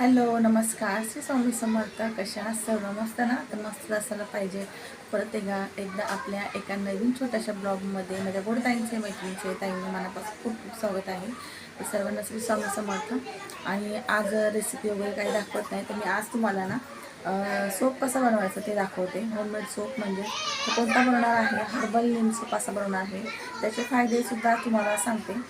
Hello नमस्कार. श्री स्वामी समर्थ. कशा सर्व मस्त ना? तर मस्त असायला पाहिजे. परत एका एकदा आपल्या एका नवीन छोट्याशा ब्लॉगमध्ये माझ्या गोडताईंचे मैत्रिणीचे ताईंनी मनापासून खूप खूप स्वागत आहे. तर सर्वांना श्री स्वामी समर्थ. आणि आज रेसिपी वगैरे काही दाखवत नाही तर मी आज तुम्हाला ना सोप कसा बनवायचा ते दाखवते. होममेड सोप म्हणजे तो कोणता बनवणार आहे? हर्बल नीम सोप असा बनवणार आहे. त्याचे फायदेसुद्धा तुम्हाला सांगते.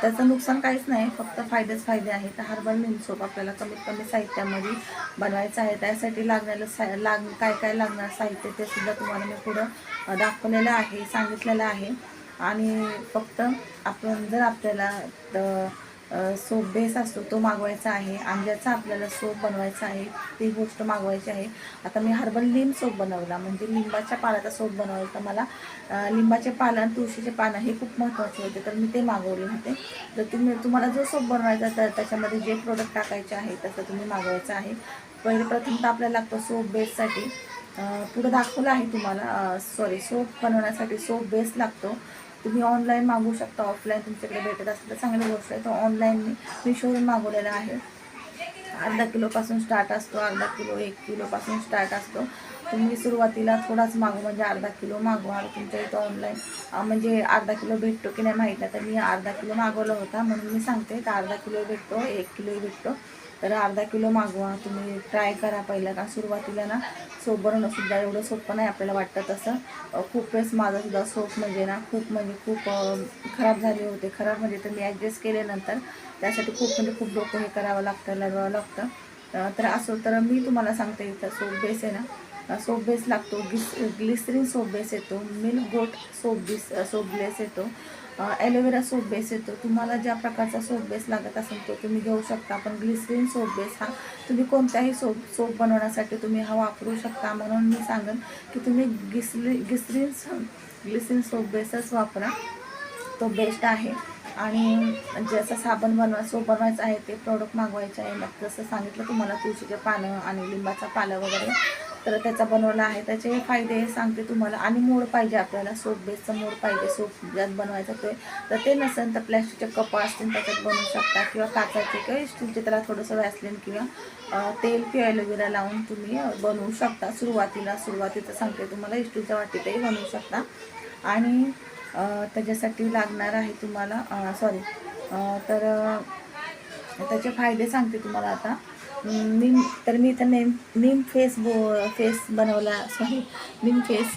त्याचं नुकसान काहीच नाही फक्त फायदेच फायदे आहेत. तर हर्बल निमसोप आपल्याला कमीत कमी साहित्यामध्ये बनवायचं आहे. त्यासाठी लागणारं सा लाग काय काय लागणार साहित्य ते सुद्धा तुम्हाला मी पुढं दाखवलेलं आहे सांगितलेलं आहे. आणि फक्त आपण जर आपल्याला सोप बेस असतो तो मागवायचा आहे. आंब्याचा आपल्याला सोप बनवायचा आहे. ती गोष्ट मागवायची आहे. आता मी हर्बल लिंब सोप बनवला. म्हणजे लिंबाच्या पानाचा सोप बनवला तर मला लिंबाचे पानं आणि तुळशीचे पानं हे खूप महत्त्वाचे होते. तर मी ते मागवले होते. तर तुम्ही तुम्हाला जो सोप बनवायचा तर त्याच्यामध्ये जे प्रोडक्ट टाकायचे आहे तसं तुम्ही मागवायचं आहे. पहिले प्रथम तर आपल्याला लागतं सोप बेससाठी. पुढं दाखवलं आहे तुम्हाला. सॉरी सोप बनवण्यासाठी सोप बेस लागतो. तुम्ही ऑनलाईन मागवू शकता ऑफलाईन तुमच्याकडे भेटत असेल तर चांगली गोष्ट आहे. तो ऑनलाईन मी मिशोवरून मागवलेला आहे. अर्धा किलोपासून स्टार्ट असतो अर्धा किलो एक किलोपासून स्टार्ट असतो. तुम्ही सुरुवातीला थोडाच मागू म्हणजे अर्धा किलो मागवा. आणि तुमच्या इथं ऑनलाईन म्हणजे अर्धा किलो भेटतो की नाही माहीत नाही तर मी अर्धा किलो मागवला होता म्हणून मी सांगते. तर अर्धा किलो भेटतो एक किलो भेटतो. तर अर्धा किलो मागवा. तुम्ही ट्राय करा. पहिलं का सुरुवातीला ना सोप एवढं सोपं नाही आपल्याला वाटतं तसं. खूप वेळेस माझा सुद्धा सोप म्हणजे ना खूप म्हणजे खूप खराब झाले होते. खराब म्हणजे तर मी ॲडजस्ट केल्यानंतर त्यासाठी खूप म्हणजे खूप डोकं हे करावं लागतं लढवावं लागतं. तर असो तर मी तुम्हाला सांगते इथं सोप बेस आहे ना. सोप बेस लागतो. गिस ग्लिसरीन सोप बेस येतो. Milk goat soap base soap base येतो. ॲलोवेरा सोप बेस येतो. तुम्हाला ज्या प्रकारचा सोप बेस लागत असेल तो तुम्ही घेऊ शकता. पण ग्लिसरीन सोप बेस हा तुम्ही कोणत्याही सोप सोप बनवण्यासाठी तुम्ही हा वापरू शकता. म्हणून मी सांगेन की तुम्ही गिसली गिसरीन ग्लिसरीन सोप बेसच वापरा. तो बेस्ट आहे. आणि जसं साबण बनवा सोप बनवायचं आहे ते प्रोडक्ट मागवायचे आहे. मग जसं सांगितलं तुम्हाला तुळशीचे पानं आणि लिंबाचा पालं वगैरे. तर त्याचा बनवला आहे. त्याचे फायदे सांगते तुम्हाला. आणि मोड पाहिजे आपल्याला. सोप बेसचं मोड पाहिजे. सोप ज्यात बनवायचं तो. तर ते नसेल तर प्लॅस्टिकचे कप असतील त्याच्यात बनवू शकता. किंवा काचाचे किंवा स्टीलचे त्याला थोडंसं वॅसलीन किंवा तेल किंवा ॲलोवेरा लावून तुम्ही बनवू शकता. सुरुवातीला सुरुवातीचं सांगते तुम्हाला. स्टीलच्या वाटीतही बनवू शकता. आणि त्याच्यासाठी लागणार आहे तुम्हाला सॉरी तर त्याचे फायदे सांगते तुम्हाला आता. मीम तर मी इथं नेम नीम फेस बो फेस बनवला सॉरी मीम फेस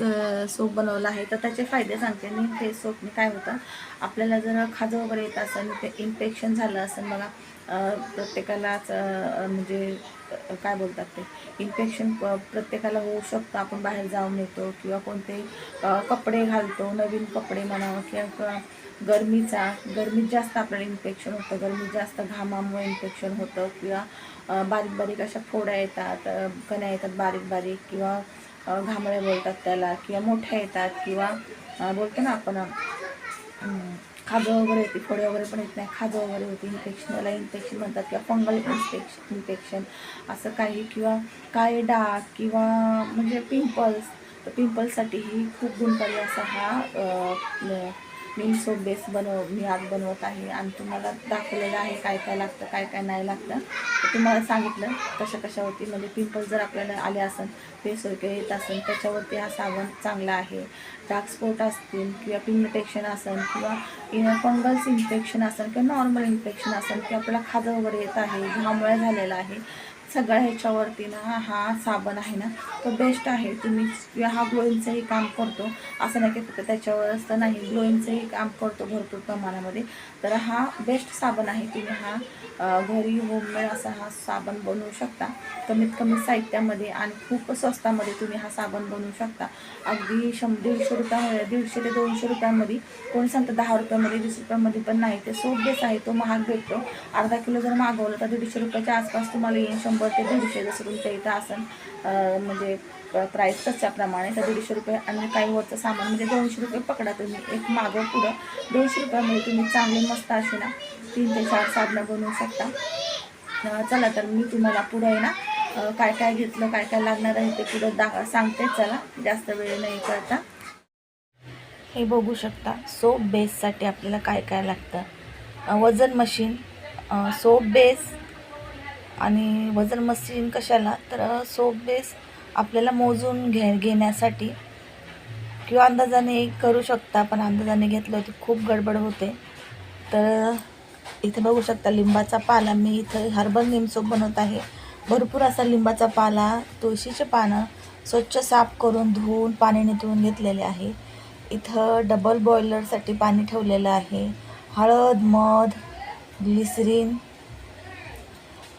सोप बनवला आहे. तर त्याचे फायदे सांगते मीम फेस सोपने काय होतं? आपल्याला जर खाजं वगैरे येत असेल ते इन्फेक्शन झालं असेल बघा प्रत्येकालाच म्हणजे काय बोलतात ते? इन्फेक्शन प्रत्येकाला होऊ शकतं. आपण बाहेर जाऊन येतो किंवा कोणते कपडे घालतो नवीन कपडे म्हणावं किंवा किंवा गरमीचा गरमीत जास्त आपल्याला इन्फेक्शन होतं. गरमीत जास्त घामामुळे इन्फेक्शन होतं किंवा बारीक बारीक अशा फोड्या येतात कण्या येतात बारीक बारीक किंवा घामळे बोलतात त्याला किंवा मोठ्या येतात किंवा बोलतो ना आपण खाजं वगैरे येते फोडे वगैरे पण येत नाही खाजं वगैरे होते इन्फेक्शन याला इन्फेक्शन म्हणतात किंवा फंगल इन्फेक्शन इन्फेक्शन असं काही किंवा काळे डाग किंवा म्हणजे पिंपल्स तर पिंपल्ससाठीही खूप गुणकारी असा हा मी सोप बेस बनव मी आज बनवत आहे आणि तुम्हाला दाखवलेलं आहे काय काय लागतं काय काय नाही लागतं. तर तुम्हाला सांगितलं कशा कशावरती म्हणजे पिंपल्स जर आपल्याला आले असेल फेस वगैरे येत असेल त्याच्यावरती हा साबण चांगला आहे. डार्क स्पॉट असतील किंवा पिग्मेंटेशन असेल किंवा इनर फंगल्स इन्फेक्शन असेल किंवा नॉर्मल इन्फेक्शन असेल किंवा आपल्याला खाजं वगैरे येत आहे घामुळे झालेला आहे सगळ्या ह्याच्यावरती ना हा साबण आहे ना तो बेस्ट आहे. तुम्ही हा ग्लोईंगचंही काम करतो. असं नाही की फक्त त्याच्यावरच तर नाही ग्लोईंगचंही काम करतो भरपूर प्रमाणामध्ये. तर हा बेस्ट साबण आहे. तुम्ही हा घरी होममेड असा हा साबण बनवू शकता. कमीत कमी साहित्यामध्ये आणि खूप स्वस्तामध्ये तुम्ही हा साबण बनवू शकता. अगदी शं दीडशे रुपयामध्ये दीडशे ते दोनशे रुपयामध्ये कोणी सांगतं दहा रुपयामध्ये वीस रुपयामध्ये पण नाही. ते सोप बेस आहे तो महाग भेटतो. अर्धा किलो जर मागवलं तर दीडशे रुपयाच्या आसपास तुम्हाला येईल शंभर ते दीडशे जसं तुमच्या इथं असेल म्हणजे प्राईस तशाप्रमाणे तर दीडशे रुपये आणि काही वरचं सामान म्हणजे दोनशे रुपये पकडा तुम्ही. एक मागं पुढं दोनशे रुपयामध्ये तुम्ही चांगले मस्त असे ना तीन ते चार साबणं बनवू शकता. चला तर मी तुम्हाला पुढं आहे ना काय काय घेतलं काय काय लागणार आहे ते पुढं दा सांगते. चला जास्त वेळ नाही करता. हे बघू शकता सोप बेससाठी आपल्याला काय काय लागतं. वजन मशीन सोप बेस आणि वजन मशीन कशाला? तर सोप बेस आपल्याला मोजून घे घेण्यासाठी किंवा अंदाजाने करू शकता पण अंदाजाने घेतलं होती खूप गडबड होते. तर इथे बघू शकता लिंबाचा पाला. मी इथं हर्बल निमसोप बनवत आहे. भरपूर असा लिंबाचा पाला तुळशीचे पानं स्वच्छ साफ करून धुवून पाणी नितळून घेतलेले आहे. इथं डबल बॉयलरसाठी पाणी ठेवलेलं आहे. हळद मध ग्लिसरीन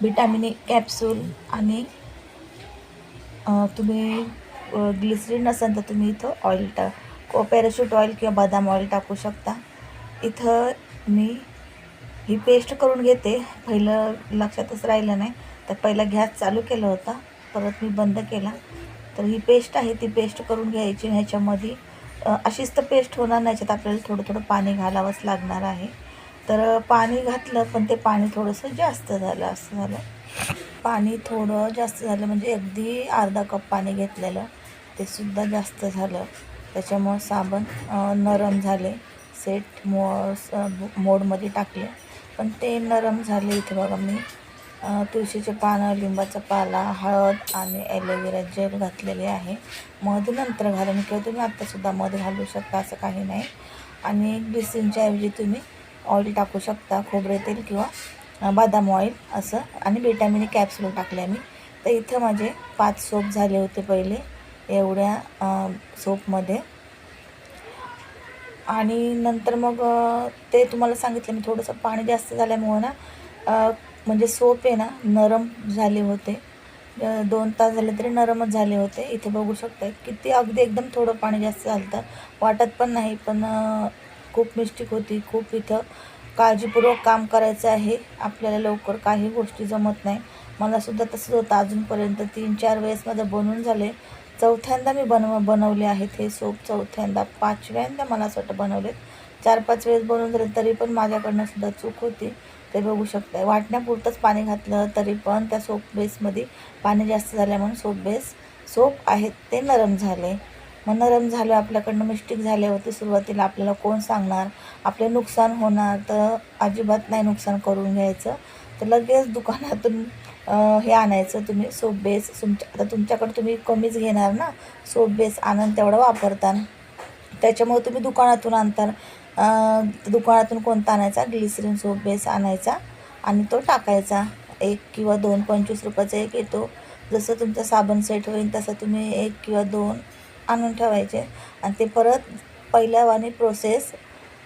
विटॅमिन कॅप्सूल आणि तुम्ही ग्लिसरीन नसेल तर तुम्ही इथं ऑइल टाक पॅराशूट ऑइल किंवा बदाम ऑइल टाकू शकता. इथं मी ही पेस्ट करून घेते. पहिलं लक्षातच राहिलं नाही. तर पहिला गॅस चालू केला होता. परत मी बंद केला. तर ही पेस्ट आहे. ती पेस्ट करून घ्यायची ह्याच्यामध्ये अशीच तर पेस्ट होणार नाही. याच्यात आपल्याला थोडं थोडं पाणी घालावंच लागणार आहे. तर पाणी घातलं पण ते पाणी थोडंसं जास्त झालं असं झालं. पाणी थोडं जास्त झालं म्हणजे अगदी अर्धा कप पाणी घेतलेलं. ते सुद्धा जास्त झालं. त्याच्यामुळं साबण नरम झाले. सेट मो मोडमध्ये टाकले. पण ते नरम झाले इथे बघा मी. तुळशीचे पानं लिंबाचा पाला हळद आणि ॲलोवेरा जेल घातलेले आहे. मध नंतर घालून किंवा तुम्ही आत्तासुद्धा मध घालू शकता असं काही नाही. आणि ग्लिसरीनच्या ऐवजी तुम्ही ऑइल टाकू शकता खोबरे तेल किंवा बदाम ऑइल असं आणि विटॅमिन कॅप्सूल टाकले मी तर इथं माझे पाच सोप झाले होते पहिले एवढ्या सोपमध्ये आणि नंतर मग ते तुम्हाला सांगितलं मी थोडंसं पाणी जास्त झाल्यामुळं ना म्हणजे सोप आहे ना नरम झाले होते. दोन तास झाले तरी नरमच झाले होते. इथे बघू शकता किती अगदी एकदम थोडं पाणी जास्त झालं वाटत पण नाही पण खूप मिस्टेक होती खूप इथं. काळजीपूर्वक काम करायचं आहे. आपल्याला लवकर काही गोष्टी जमत नाही. मलासुद्धा तसंच होतं. अजूनपर्यंत तीन चार वेळेस माझं बनवून झाले चौथ्यांदा मी बनव बनवले आहेत हे सोप चौथ्यांदा पाचव्यांदा मला असं वाटतं बनवलेत. चार पाच वेळेस बनवून झाले तरी पण माझ्याकडनं सुद्धा चूक होती. ते बघू शकता वाटण्यापुरतंच पाणी घातलं तरी पण त्या सोप बेसमध्ये पाणी जास्त झाल्यामुळे सोप बेस सोप आहेत ते नरम झाले. मग नरम झालं आपल्याकडनं मिस्टेक झाले होते सुरुवातीला आपल्याला कोण सांगणार? आपले नुकसान होणार तर अजिबात नाही नुकसान करून घ्यायचं. तर लगेच दुकानातून हे आणायचं तुम्ही सोप बेस तुमच्या आता तुमच्याकडे तुम्ही कमीच घेणार ना? सोप बेस आणून तेवढं वापरता त्याच्यामुळे तुम्ही दुकानातून आणता दुकानातून कोणता आणायचा? ग्लिसरीन सोप बेस आणायचा आणि तो टाकायचा. एक किंवा दोन पंचवीस रुपयाचा एक येतो. जसं तुमचा साबण सेट होईल तसं तुम्ही एक किंवा दोन आणून ठेवायचे. आणि ते परत पहिल्यावानी प्रोसेस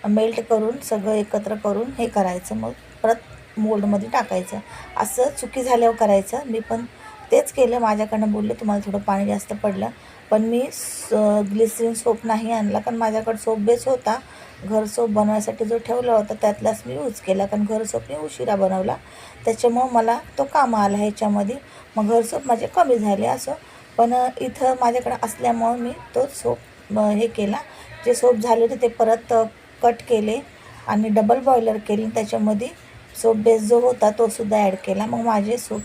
मेल्ट करून सगळं एकत्र करून हे करायचं. मग परत मोल्डमध्ये टाकायचं. असं चुकी झाल्यावर करायचं. मी पण तेच केलं. माझ्याकडनं बोलले तुम्हाला थोडं पाणी जास्त पडलं. पण मी ग्लिसरीन सोप नाही आणला. कारण माझ्याकडं सोप बेस होता. घर सोप बनवायसाठी जो ठेवला होता त्यातलाच मी यूज केला. कारण घर सोप मी उशिरा बनवला. त्याच्यामुळं मला तो कामा आला ह्याच्यामध्ये. मग घर सोप माझे कमी झाले. असं पण इथं माझ्याकडं असल्यामुळं मी तो सोप हे केला. जे सोप झाले होते ते परत कट केले आणि डबल बॉयलर केली. त्याच्यामध्ये सोप बेस जो होता तो सुद्धा ॲड केला. मग माझे सोप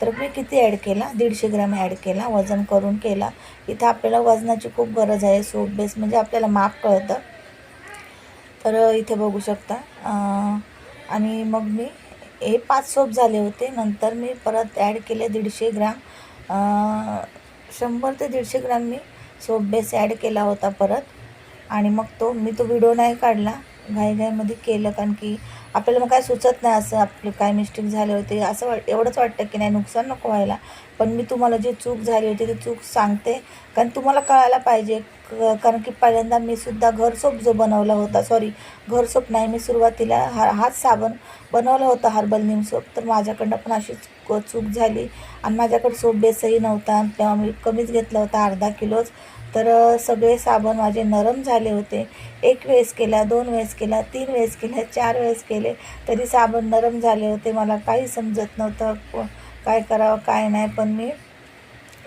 तर मी किती ॲड केला? दीडशे ग्रॅम ॲड केला. वजन करून केला. इथं आपल्याला वजनाची खूप गरज आहे. सोप बेस म्हणजे आपल्याला माप कळतं. तर इथे बघू शकता. आणि मग मी हे पाच सोप झाले होते. नंतर मी परत ॲड केले दीडशे ग्रॅम. शंभर ते दीडशे ग्रॅम मी सोप बेस ॲड केला होता परत. आणि मग तो मी तो व्हिडिओ नाही काढला. घाईघाईमध्ये केलं कारण की आपल्याला मग काय सुचत नाही असं आपले काय मिस्टेक झाले होते असं वाट एवढंच वाटतं की नाही नुकसान नको व्हायला. पण मी तुम्हाला जी चूक झाली होती ती चूक सांगते. कारण तुम्हाला कळायला पाहिजे. क- कारण की पहिल्यांदा मी सुद्धा घरसोप जो बनवला होता सॉरी घरसोप नाही मी सुरुवातीला हा हाच साबण बनवला होता हर्बल निम सोप. तर माझ्याकडनं पण अशीच चूक झाली. आणि माझ्याकडे सोप बेसही नव्हता. तेव्हा मी कमीच घेतला होता अर्धा किलोच. तर सगळे साबण माझे नरम झाले होते. एक वेळेस केला दोन वेळेस केला तीन वेळेस केला चार वेळेस केले. तरी साबण नरम झाले होते. मला काही समजत नव्हतं काय करावं काय नाही. पण मी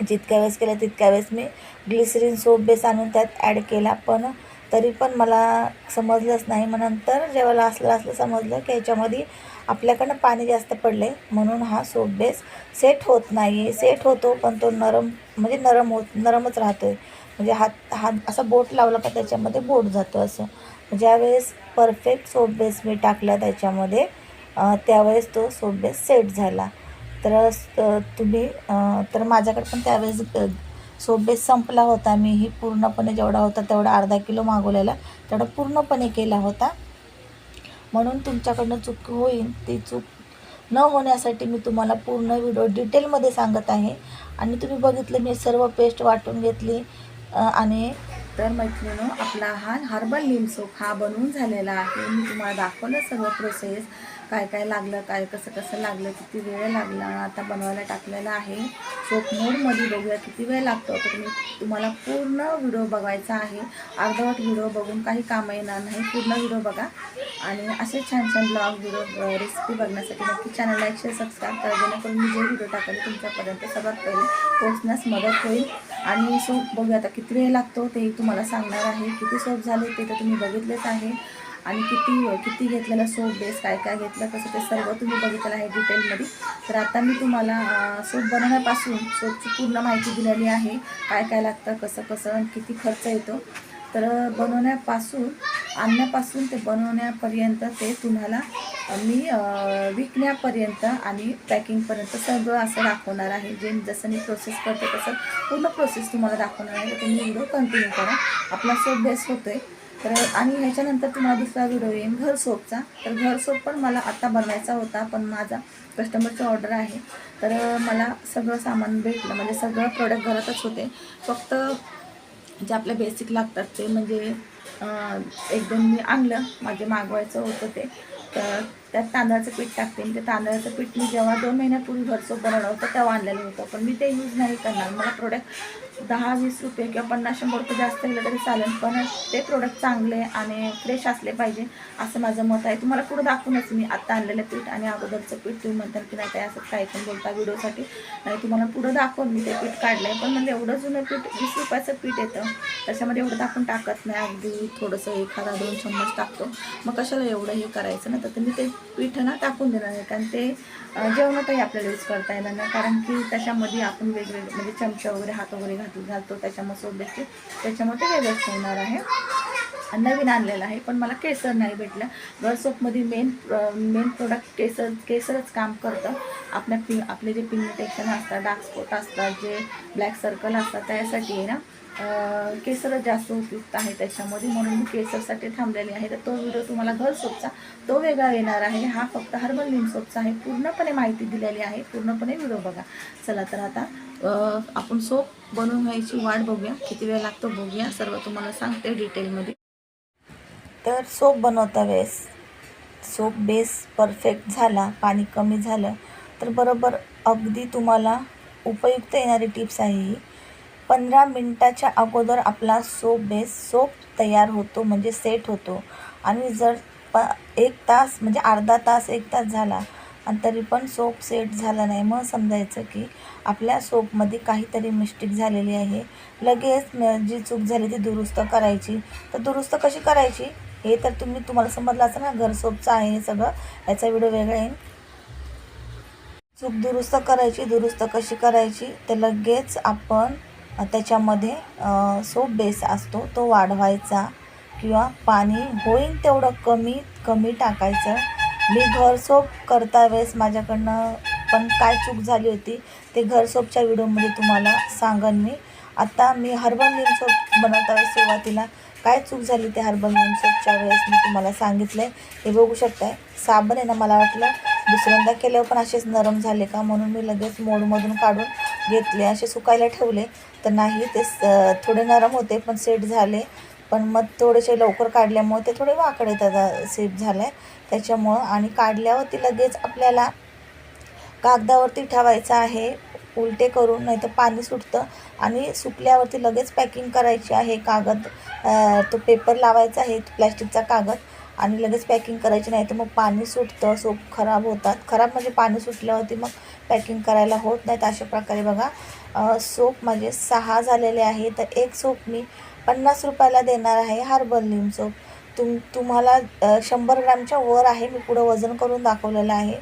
जितक्या वेळेस केलं तितक्या वेळेस मी ग्लिसरीन सोप बेस आणून त्यात ॲड केला. पण तरी पण मला समजलंच नाही. मग नंतर जेव्हा लासलं असलं समजलं की ह्याच्यामध्ये आपल्याकडनं पाणी जास्त पडले म्हणून हा सोप बेस सेट होत नाही सेट होतो पण तो नरम म्हणजे नरम होत नरमच राहतो आहे म्हणजे हात हात असा बोट लावलं का त्याच्यामध्ये बोट जातो असं. ज्यावेळेस परफेक्ट सोप बेस मी टाकला त्याच्यामध्ये त्यावेळेस तो सोप बेस सेट झाला. तर तुम्ही तर माझ्याकडे पण त्यावेळेस सोप बेस संपला होता. मी ही पूर्णपणे जेवढा होता तेवढा अर्धा किलो मागवलेला तेवढा पूर्णपणे केला होता. म्हणून तुमच्याकडनं चूक होईल. ती चूक न होण्यासाठी मी तुम्हाला पूर्ण व्हिडिओ डिटेलमध्ये सांगत आहे. आणि तुम्ही बघितलं मी सर्व पेस्ट वाटून घेतली. आणि तर मैत्रिणीनो आपला हा हर्बल लिम सोप हा बनवून झालेला आहे. मी तुम्हाला दाखवलं सर्व प्रोसेस काय काय लागलं काय कसं कसं लागलं किती वेळ लागला आता बनवायला टाकलेला आहे. सोप मोडमध्ये बघूया किती वेळ लागतो. तर मी तुम्हाला पूर्ण व्हिडिओ बघायचा आहे. अर्धवट व्हिडिओ बघून काही कामं येणार नाही. पूर्ण व्हिडिओ बघा. आणि असे छान छान ब्लॉग व्हिडिओ रेसिपी बघण्यासाठी नक्की चॅनल लाईक शेअर सबस्क्राईब करा. जेणेकरून मी जे व्हिडिओ टाकले तुमच्यापर्यंत सगळ्यात पहिले पोहोचण्यास मदत होईल. आणि सोप बघूया आता किती वेळ लागतो ते तुम्हाला सांगणार आहे. किती सोप झाले ते तर तुम्ही बघितलेच आहे. आणि किती किती घेतलेलं सोप बेस काय काय घेतलं कसं ते सर्व तुम्ही बघितलं आहे डिटेलमध्ये तर आता मी तुम्हाला सोप बनवण्यापासून सोपची पूर्ण माहिती दिलेली आहे. काय काय लागतं कसं कसं किती खर्च येतो. तर बनवण्यापासून आणण्यापासून ते बनवण्यापर्यंत ते तुम्हाला मी विकण्यापर्यंत आणि पॅकिंगपर्यंत सगळं असं दाखवणार आहे. जे जसं मी प्रोसेस करते तसं पूर्ण प्रोसेस तुम्हाला दाखवणार आहे. तर तुम्ही व्हिडिओ कंटिन्यू करा. आपला सोप बेस आहे तर आणि ह्याच्यानंतर तुम्हाला दुसरा व्हिडिओ येईल घर सोपचा तर घर सोप पण मला आत्ता बनवायचा होता पण माझा कस्टमरची ऑर्डर आहे. तर मला सगळं सामान भेटलं म्हणजे सगळं प्रोडक्ट घरातच होते. फक्त जे आपल्या बेसिक लागतात ते म्हणजे एक दोन मी आणलं माझे मागवायचं होतं ते. तर त्यात तांदळाचं पीठ टाकते. आणि ते तांदळाचं पीठ मी जेव्हा दोन महिन्यापूर्वी घरसोप बनवलं होतं तेव्हा आणलेलं होतं. पण मी ते यूज नाही करणार. मला प्रोडक्ट दहा वीस रुपये किंवा पन्नास शंभर रुपये जास्त गेलं तरी चालेल पण ते प्रोडक्ट चांगले आणि फ्रेश असले पाहिजे असं माझं मत आहे. तुम्हाला पुढं दाखवूनच मी आत्ता आणलेलं पीठ आणि अगोदरचं पीठ तुम्ही म्हणता की नाही काय असं काय पण बोलता व्हिडिओसाठी. नाही तुम्हाला पुढं दाखवून मी ते पीठ काढलं आहे पण म्हणजे एवढं जुनं पीठ वीस रुपयाचं पीठ येतं. त्याच्यामध्ये एवढं दाखवून टाकत नाही अगदी थोडंसं एखादा दोन चम्मच टाकतो. मग कशाला एवढं हे करायचं ना? तर तुम्ही ते पीठ ना टाकून देणार नाही कारण ते जेवणातही आपल्याला यूज करता येणार नाही. कारण की त्याच्यामध्ये आपण वेगवेगळे म्हणजे चमचा वगैरे हात वगैरे घातले घालतो. त्याच्यामुळे सोबतचे त्याच्यामुळे ते वेगळंच होणार आहे. नवीन आणलेलं आहे पण मला केसर नाही भेटलं. घर सोपमध्ये मेन मेन प्रोडक्ट केसर केसरच काम करतं. आपल्या पि आपले जे पिगमेंटेशन असतात डार्क स्पॉट असतात जे ब्लॅक सर्कल असतात त्यासाठी आहे ना केसरच जास्त उपयुक्त आहे त्याच्यामध्ये. म्हणून मी केसरसाठी थांबलेली आहे. तर तो व्हिडिओ तुम्हाला घर सोपचा तो वेगळा येणार आहे. हा फक्त हर्बल लिम सोपचा आहे. पूर्णपणे माहिती दिलेली आहे. पूर्णपणे व्हिडिओ बघा. चला तर आता आपण सोप बनवून घ्यायची वाट बघूया. किती वेळ लागतो बघूया. सर्व तुम्हाला सांगते डिटेलमध्ये. तर सोप बनवता वेळेस. सोप बेस परफेक्ट झाला पाणी कमी झालं तर बरोबर अगदी तुम्हाला उपयुक्त येणारी टिप्स आहे ही. पंधरा मिनटाच्या अगोदर आपला सोप बेस सोप तयार होतो म्हणजे सेट होतो. आणि जर प एक तास म्हणजे अर्धा तास एक तास झाला आणि तरी पण सोप सेट झाला नाही. मग समजायचं की आपल्या सोपमध्ये काहीतरी मिस्टेक झालेली आहे. लगेच जी चूक झाली ती दुरुस्त करायची. तर दुरुस्त कशी करायची? हे तर तुम्ही तुम्हाला समजलं असं ना घर सोपचं आहे हे सगळं. याचा व्हिडिओ वेगळा येईल चूक दुरुस्त करायची दुरुस्त कशी करायची? तर लगेच आपण त्याच्यामध्ये सोप बेस असतो तो वाढवायचा. किंवा पाणी होईल तेवढं कमी कमी टाकायचं. मी घरसोप करता वेळेस माझ्याकडनं पण काय चूक झाली होती ते घर सोपच्या व्हिडिओमध्ये तुम्हाला सांगन मी. आता मी हर्बल नीम सोप बनवता वेळेस सुरुवातीला काय चूक झाली ते हर्बल नीम सोपच्या वेळेस मी तुम्हाला सांगितलं आहे हे बघू शकताय. साबण आहे ना मला वाटलं दुसऱ्यांदा केल्यावर पण असेच नरम झाले का? म्हणून मी लगेच मोडमधून काढून घेतले. असे सुकायला ठेवले. तर नाही ते स- थोडे नरम होते पण सेट झाले. पण मग थोडेसे लवकर काढल्यामुळे ते थोडे वाकडे त्याचा सेप झाला आहे त्याच्यामुळं आणि काढल्यावरती लगेच आपल्याला कागदावरती ठेवायचं आहे उलटे करून नाही तर पाणी सुटतं आणि सुकल्यावरती लगेच पॅकिंग करायची आहे कागद. तो पेपर लावायचा आहे प्लॅस्टिकचा कागद आणि लगेच पॅकिंग करायची नाही तर मग पाणी सुटतं सोप खराब होतात. खराब म्हणजे पाणी सुटल्यावरती मग पॅकिंग करायला होत नाहीत अशा प्रकारे बघा. सोप माझे सहा झालेले आहे तर एक सोप मी पन्नास रुपयाला देणार आहे हार्बल नीम सोप. तुम तुम्हाला शंभर ग्रॅमच्या वर आहे मी पुढं वजन करून दाखवलेलं आहे.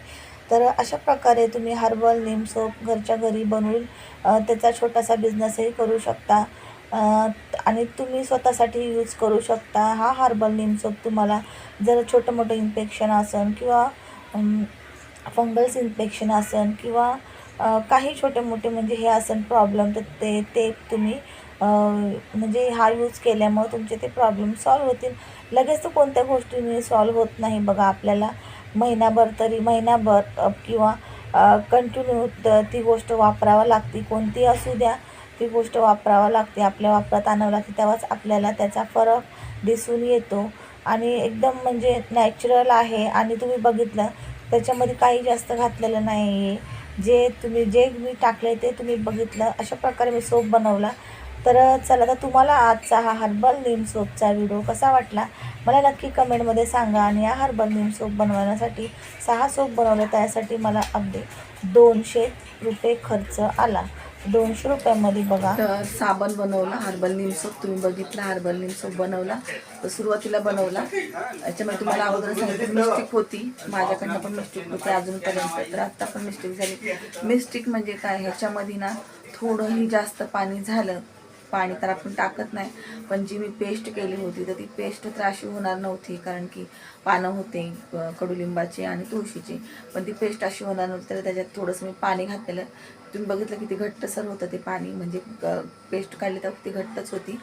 तर अशा प्रकारे तुम्ही हर्बल नीम सोप घरच्या घरी बनवून त्याचा छोटासा बिझनेसही करू शकता. आणि तुम्ही स्वतःसाठी यूज करू शकता. हा हर्बल नीम सोप तुम्हाला जर छोटं मोठं इन्फेक्शन असेल किंवा फंगल्स इन्फेक्शन असेल किंवा काही छोटे मोठे म्हणजे हे असेल प्रॉब्लेम तर ते ते तुम्ही म्हणजे हा यूज केल्यामुळे तुमचे ते प्रॉब्लेम सॉल्व्ह होतील. लगेच तर कोणत्या गोष्टीने सॉल्व्ह होत नाही बघा आपल्याला. महिनाभर तरी महिनाभर किंवा कंटिन्यू ती गोष्ट वापरावा लागते. कोणती असू द्या ती गोष्ट वापरावा लागते. आपल्या वापरात आणावं लागते. तेव्हाच आपल्याला त्याचा फरक दिसून येतो. आणि एकदम म्हणजे नॅचरल आहे. आणि तुम्ही बघितलं त्याच्यामध्ये काही जास्त घातलेलं नाही आहे जे तुम्ही जे मी टाकले ते तुम्ही बघितलं. अशा प्रकारे मी सोप बनवला. तर चला तर तुम्हाला आजचा हा हर्बल नीम सोपचा व्हिडिओ कसा वाटला मला नक्की कमेंटमध्ये सांगा. आणि या हर्बल नीम सोप बनवण्यासाठी सहा सोप बनवले त्यासाठी मला अगदी दोनशे रुपये खर्च आला. दोनशे रुपयामध्ये बघा. तर साबण बनवला हर्बल नीम सोप. तुम्ही बघितला हर्बल नीम सोप बनवला. तर सुरुवातीला बनवला. याच्यामध्ये तुम्हाला अगोदर सांगितलं मिस्टेक होती. माझ्याकडनं पण मिस्टेक होती अजूनपर्यंत तर आत्ता पण मिस्टेक झाली. मिस्टेक म्हणजे काय? ह्याच्यामध्ये ना थोडंही जास्त पाणी झालं पाणी तर आपण टाकत नाही. पण जी मी पेस्ट केली होती तर ती पेस्ट तर अशी होणार नव्हती कारण की पानं होते कडुलिंबाची कडुलिंबाचे आणि तुळशीचे. पण ती पेस्ट अशी होणार नव्हती तर त्याच्यात थोडंसं मी पाणी घातलेलं. तुम्ही बघितलं किती घट्टसर होतं ते पाणी म्हणजे पेस्ट काढली तर ती घट्टच होती.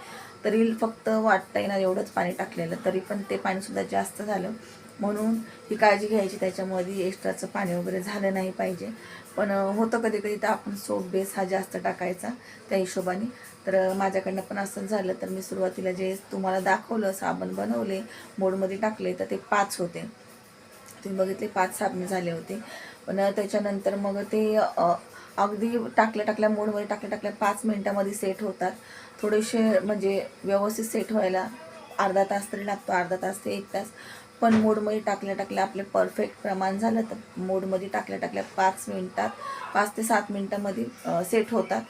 तरी फक्त वाटता येणार एवढंच पाणी टाकलेलं. तरी पण ते पाणीसुद्धा जास्त झालं. म्हणून ही काळजी घ्यायची. त्याच्यामध्ये एक्स्ट्राचं पाणी वगैरे झालं नाही पाहिजे. पण होतं कधी कधी तर आपण सोप बेस हा जास्त टाकायचा त्या हिशोबाने. तर माझ्याकडनं पण असं झालं. तर मी सुरुवातीला जे तुम्हाला दाखवलं साबण बनवले मोडमध्ये टाकले तर ते पाच होते. तुम्ही बघितले पाच साबणे झाले होते. पण त्याच्यानंतर मग ते अगदी टाकल्या टाकल्या मोडमध्ये टाकल्या टाकल्या पाच मिनटामध्ये सेट होतात. थोडेसे म्हणजे व्यवस्थित सेट व्हायला अर्धा तास तरी लागतो. अर्धा तास ते एक तास. पण मोडमध्ये टाकल्या टाकल्या आपले परफेक्ट प्रमाण झालं तर मोडमध्ये टाकल्या टाकल्या पाच मिनटात पाच ते सात मिनटामध्ये सेट होतात.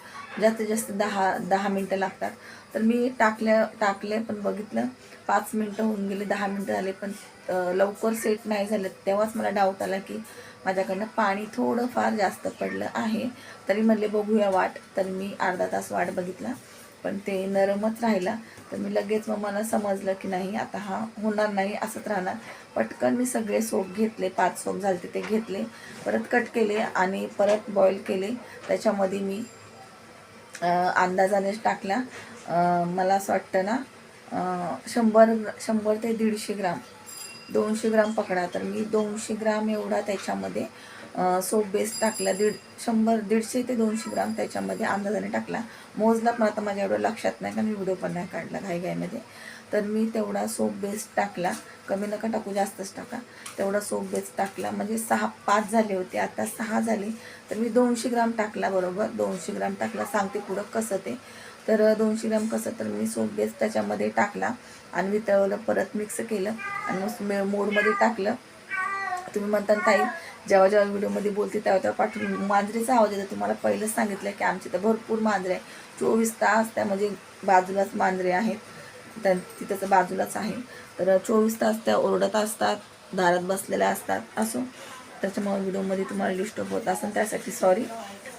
जास्तीत जास्त दहा दहा मिनटं लागतात. तर मी टाकल्या टाकले पण बघितलं पाच मिनटं होऊन गेले दहा मिनटं झाले पण लवकर सेट नाही झालं. तेव्हाच मला डाऊट आला की माझ्याकडनं पाणी थोडं फार जास्त पडलं आहे. तरी म्हणले बघूया वाट. तर मी अर्धा तास वाट बघितला. पण ते नरमच राहिला. तर मी लगेच मग मला समजलं की नाही आता हा होणार नाही असंच राहणार. पटकन मी सगळे सोप घेतले पाच सोप झाले ते घेतले. परत कट केले आणि परत बॉईल केले. त्याच्यामध्ये मी अंदाजानेच टाकला. मला असं वाटतं ना शंभर शंभर ते दीडशे ग्राम दोनशे ग्राम पकडा. तर मी दोनशे ग्राम एवढा त्याच्यामध्ये सोप बेस टाकला दीड शंभर दीडशे ते दोनशे ग्राम त्याच्यामध्ये अंदाजाने टाकला. मोजला पण आता माझ्या एवढं लक्षात नाही कारण मी व्हिडिओ पण नाही काढला घाईघाईमध्ये. तर मी तेवढा सोप बेस टाकला. कमी नका टाकू जास्तच टाका. तेवढा सोप बेस टाकला. म्हणजे सहा पाच झाले होते आता सहा झाले. तर मी दोनशे ग्राम टाकला बरोबर. दोनशे ग्राम टाकला सांगते पुढं कसं ते. तर दोनशे ग्राम कसं तर मी सोप बेस त्याच्यामध्ये टाकला आणि वितळवलं परत मिक्स केलं आणि मग मोडमध्ये टाकलं. तुम्ही म्हणता ताई जेव्हा जेव्हा व्हिडिओमध्ये बोलते तेव्हा तेव्हा पाठवून मांजरीचा आवाज येतो. तुम्हाला पहिलंच सांगितलं की आमची तर भरपूर मांजरे आहे चोवीस तास त्या म्हणजे बाजूलाच मांजरे आहेत. त्या तिथंच बाजूलाच आहे. तर चोवीस तास त्या ओरडत असतात दारात बसलेल्या असतात. असो. त्याच्यामुळे व्हिडिओमध्ये तुम्हाला डिस्टर्ब होत असेल त्यासाठी सॉरी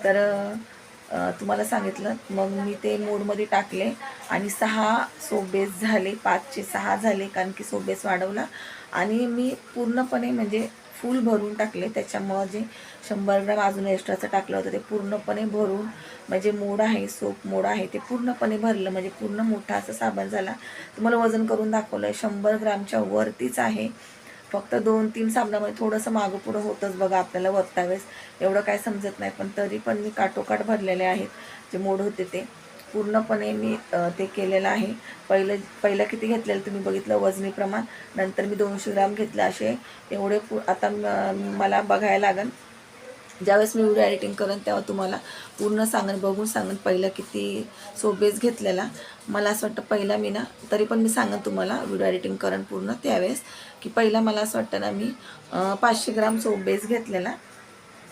तर तुम्हाला सांगितलं. मग मी ते मोडमध्ये टाकले आणि सहा सोबेस झाले. पाचचे सहा झाले कारण की सोबेस वाढवला. आणि मी पूर्णपणे म्हणजे फुल भरून टाकले. त्याच्यामुळं जे शंभर ग्राम अजून एक्स्ट्राचं टाकलं होतं ते पूर्णपणे भरून म्हणजे मोड आहे सोप मोड आहे ते पूर्णपणे भरलं. म्हणजे पूर्ण मोठा असं साबण झाला. तुम्हाला वजन करून दाखवलं आहे शंभर ग्रामच्या वरतीच आहे. फक्त दोन तीन साबणामध्ये थोडंसं मागं पुढं होतंच बघा आपल्याला वरता वेळेस. एवढं काय समजत नाही पण तरी पण मी काटोकाट भरलेले आहेत जे मोड होते ते. पूर्णपणे मी ते केलेलं आहे. पहिलं पहिलं किती घेतलेलं तुम्ही बघितलं वजनी प्रमाण. नंतर मी दोनशे ग्राम घेतलं असे. एवढे पू आता मला बघायला लागेल ज्यावेळेस मी व्हिडिओ एडिटिंग करेन तेव्हा तुम्हाला पूर्ण सांगेन बघून सांगेन पहिला किती सोबेस घेतलेला. मला असं वाटतं पहिला मी ना तरी पण मी सांगेन तुम्हाला व्हिडिओ एडिटिंग करेन पूर्ण त्यावेळेस. की पहिला मला असं वाटतं ना मी पाचशे ग्राम सोबेस घेतलेला.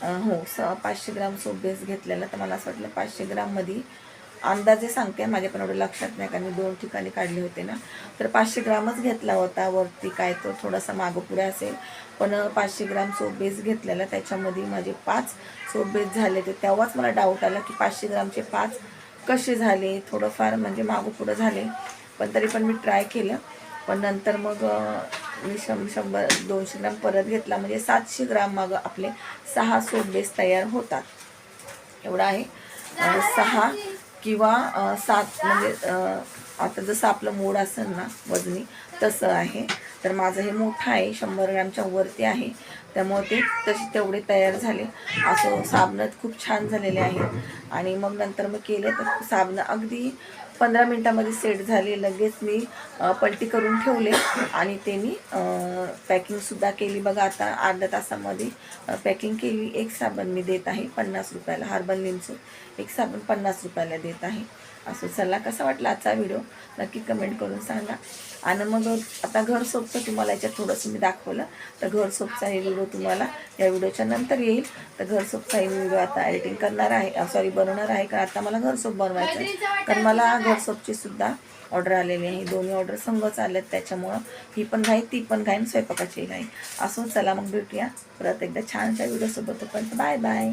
हो स पाचशे ग्राम सोबेस घेतलेला. तर मला असं वाटलं पाचशे ग्राममध्ये अंदाजे सांगते माझ्या पण एवढं लक्षात नाही कारण मी दोन ठिकाणी काढले होते ना. तर पाचशे ग्रामच घेतला होता वरती काय तो थोडासा मागं पुढे असेल. पण पाचशे ग्राम सोप बेस घेतलेला त्याच्यामध्ये माझे पाच सोप बेस झाले ते तेव्हाच मला डाऊट आला की पाचशे ग्रामचे पाच कसे झाले? थोडंफार म्हणजे मागं पुढं झाले. पण तरी पण मी ट्राय केलं. पण नंतर मग मी शं शंभर दोनशे ग्राम परत घेतला. म्हणजे सातशे ग्राम मग आपले सहा सोप बेस तयार होतात. एवढं आहे. सहा किंवा सात म्हणजे आता जसं आपलं मोड असेल ना वजनी तसं आहे. तर माझं हे मोठं आहे शंभर ग्रॅमच्या वरती आहे. त्यामुळे ते तसे तेवढे तयार झाले. असं साबणं खूप छान झालेले आहेत आणि मग नंतर मग केलं तर साबणं अगदी पंधरा मिनटामध्ये सेट झाले लगेच मी पलटी करून ठेवले. आणि ते मी पॅकिंगसुद्धा केली. बघा आता अर्धा तासामध्ये पॅकिंग केली. एक साबण मी देत आहे पन्नास रुपयाला. हर्बल लिमचं एक साबण पन्नास रुपयाला देत आहे. असं चला कसा वाटला आजचा व्हिडिओ नक्की कमेंट करून सांगा. आणि मग आता घर सोपचं तुम्हाला याच्यात थोडंसं मी दाखवलं. तर घर सोपचा हे व्हिडिओ तुम्हाला या व्हिडिओच्या नंतर येईल. तर घर सोपचा हे व्हिडिओ आता एडिटिंग करणार आहे सॉरी बनवणार आहे. कारण आता मला घर सोप बनवायचं आहे. कारण मला घर सोपची सुद्धा ऑर्डर आलेली आहे. दोन्ही ऑर्डर संघच आल्यात त्याच्यामुळं. ही पण घाई ती पण घाई आणि स्वयंपाकाची घाई. असं चला मग भेटूया. परत एकदा छानशा व्हिडिओसोबत तोपर्यंत बाय बाय